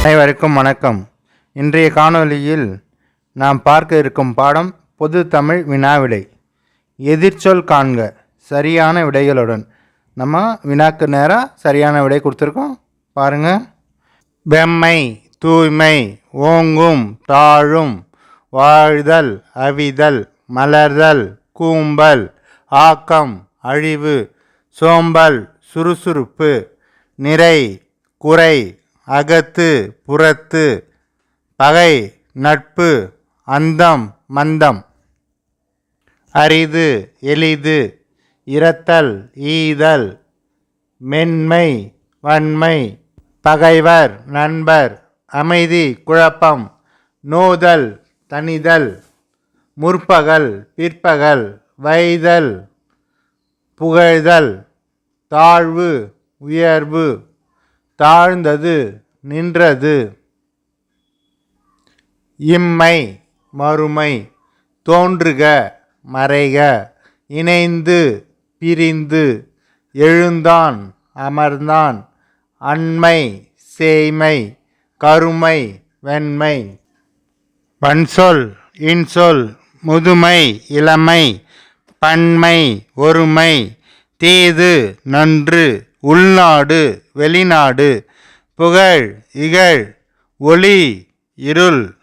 அனைவருக்கும் வணக்கம். இன்றைய காணொளியில் நாம் பார்க்க இருக்கும் பாடம் பொது தமிழ் வினாவிடை. எதிர்ச்சொல் காண்க சரியான விடைகளுடன். நம்ம வினாக்கு நேராக சரியான விடை கொடுத்துருக்கோம். பாருங்கள் வெம்மை தூய்மை ஓங்கும் தாழும் வாழ்தல் அவிதல் மலர்தல் கூம்பல் ஆக்கம் அழிவு சோம்பல் சுறுசுறுப்பு நிறை குறை அகத்து புறத்து பகை நட்பு அந்தம் மந்தம். அரிது எளிது இரத்தல் ஈதல் மென்மை வன்மை பகைவர் நண்பர் அமைதி குழப்பம் நோதல் தணிதல் முற்பகல் பிற்பகல் வைதல் புகழ்தல் தாழ்வு உயர்வு. தாழ்ந்தது நின்றது. இம்மை மறுமை தோன்றுக மறைக. இணைந்து பிரிந்து எழுந்தான் அமர்ந்தான். அண்மை சேய்மை கருமை வெண்மை. வன்சொல் இன்சொல் முதுமை இளமை. பன்மை ஒருமை. தீது நன்று. உள்நாடு வெளிநாடு புகழ் இகழ் ஒளி இருள்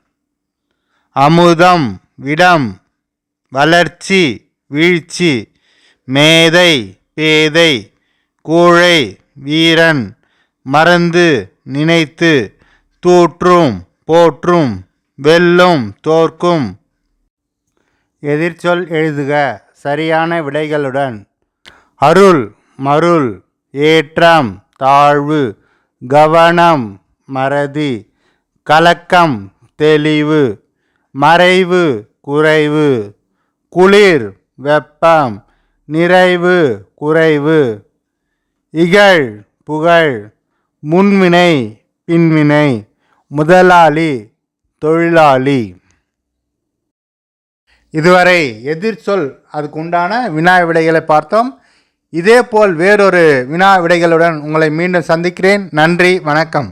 அமுதம் விடம் வளர்ச்சி வீழ்ச்சி மேதை பேதை கூழை வீரன் மறந்து நினைத்து தூற்றும் போற்றும் வெல்லும் தோற்கும். எதிர்ச்சொல் எழுதுக சரியான விடைகளுடன். அருள் மருள் ஏற்றம் தாழ்வு கவனம் மறதி கலக்கம் தெளிவு மறைவு குறைவு குளிர் வெப்பம் நிறைவு குறைவு இகழ் புகழ் முன்வினை பின்வினை முதலாளி தொழிலாளி. இதுவரை எதிர்ச்சொல் அதுக்கு உண்டான வினா விடைகளை பார்த்தோம். இதேபோல் வேறொரு வினா விடைகளுடன் உங்களை மீண்டும் சந்திக்கிறேன். நன்றி வணக்கம்.